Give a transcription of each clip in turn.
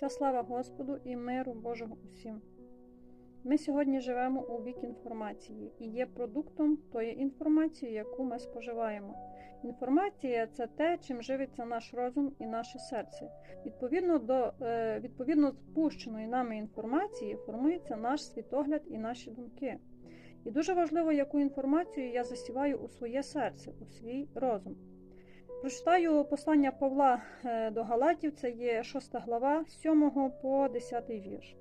Вся слава Господу і миру Божого усім. Ми сьогодні живемо у вік інформації і є продуктом тої інформації, яку ми споживаємо. Інформація це те, чим живиться наш розум і наше серце. Відповідно до е, відповідно спущеної нами інформації формується наш світогляд і наші думки. І дуже важливо, яку інформацію я засіваю у своє серце, у свій розум. Прочитаю послання Павла е, до Галатів, це є 6 глава, 7 по 10 вірш.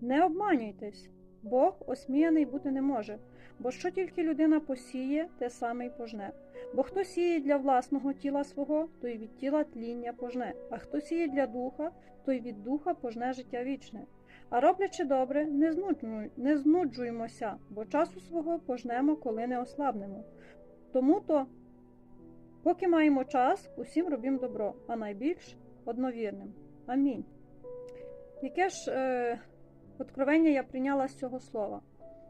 Не обманюйтесь, Бог осміяний бути не може, бо що тільки людина посіє, те саме й пожне. Бо хто сіє для власного тіла свого, той від тіла тління пожне, а хто сіє для духа, той від духа пожне життя вічне. А роблячи добре, не, знуджуємося, бо часу свого пожнемо, коли не ослабнемо. Тому то, поки маємо час, усім робім добро, а найбільш одновірним. Амінь. Яке ж е, откровення я прийняла з цього слова?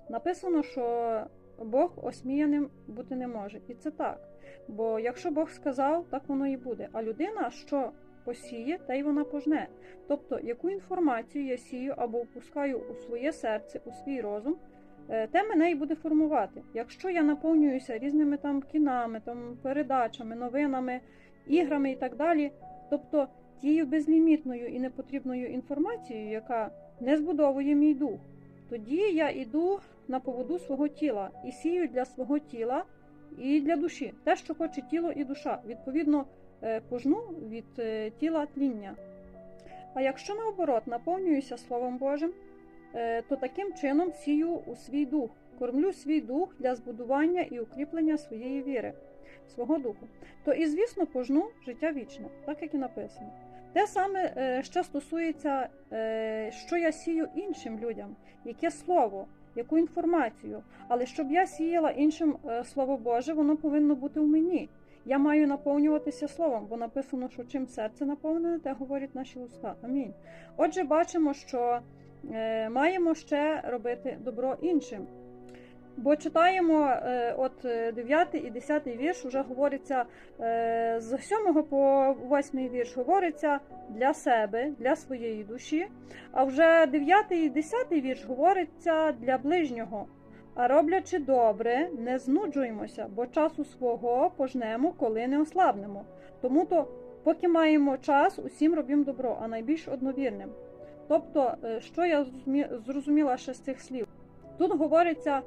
Написано, що Бог осміяним бути не може. І це так. Бо якщо Бог сказав, так воно і буде. А людина, що посіє, та й вона пожне. Тобто, яку інформацію я сію або впускаю у своє серце, у свій розум, те мене і буде формувати. Якщо я наповнююся різними там кінами, там передачами, новинами, іграми і так далі, тобто тією безлімітною і непотрібною інформацією, яка не збудовує мій дух, тоді я йду на поводу свого тіла і сію для свого тіла і для душі, те, що хоче тіло і душа, відповідно пожну від тіла тління. А якщо наоборот наповнююся Словом Божим, то таким чином сію у свій дух, кормлю свій дух для збудування і укріплення своєї віри, свого духу, то і, звісно, пожну життя вічне, так як і написано. Те саме, що стосується, що я сію іншим людям, яке слово, яку інформацію. Але щоб я сіяла іншим Слово Боже, воно повинно бути в мені. Я маю наповнюватися словом, бо написано, що чим серце наповнене, те говорять наші уста. Амінь. Отже, бачимо, що е, маємо ще робити добро іншим. Бо читаємо е, от 9 і 10 вірш, вже говориться е, з 7 по 8 вірш говориться для себе, для своєї душі. А вже 9 і 10 вірш говориться для ближнього. А роблячи добре, не знуджуємося, бо часу свого пожнемо, коли не ослабнемо. Тому то, поки маємо час, усім робім добро, а найбільш одновірним. Тобто, що я зрозуміла ще з цих слів? Тут говориться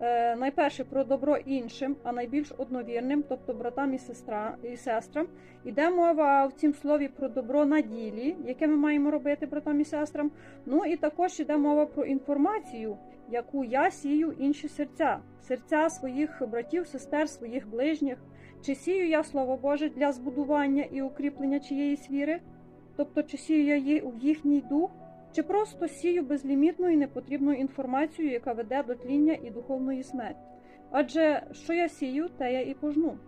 е, найперше про добро іншим, а найбільш одновірним, тобто братам і, сестра, і сестрам. Іде мова в цім слові про добро на ділі, яке ми маємо робити братам і сестрам. Ну і також іде мова про інформацію яку я сію інші серця, серця своїх братів, сестер, своїх ближніх, чи сію я слово Боже для збудування і укріплення чиєїсь віри, тобто чи сію я її в їхній дух, чи просто сію безлімітну і непотрібну інформацію, яка веде до тління і духовної смерті. Адже що я сію, те я і пожну.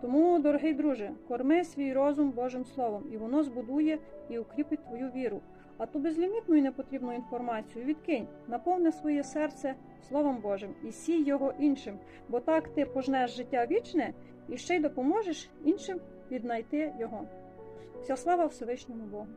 Тому, дорогий друже, корми свій розум Божим Словом, і воно збудує і укріпить твою віру. А ту безлімітну і непотрібну інформацію відкинь, наповни своє серце Словом Божим і сій його іншим, бо так ти пожнеш життя вічне і ще й допоможеш іншим віднайти його. Вся слава Всевишньому Богу.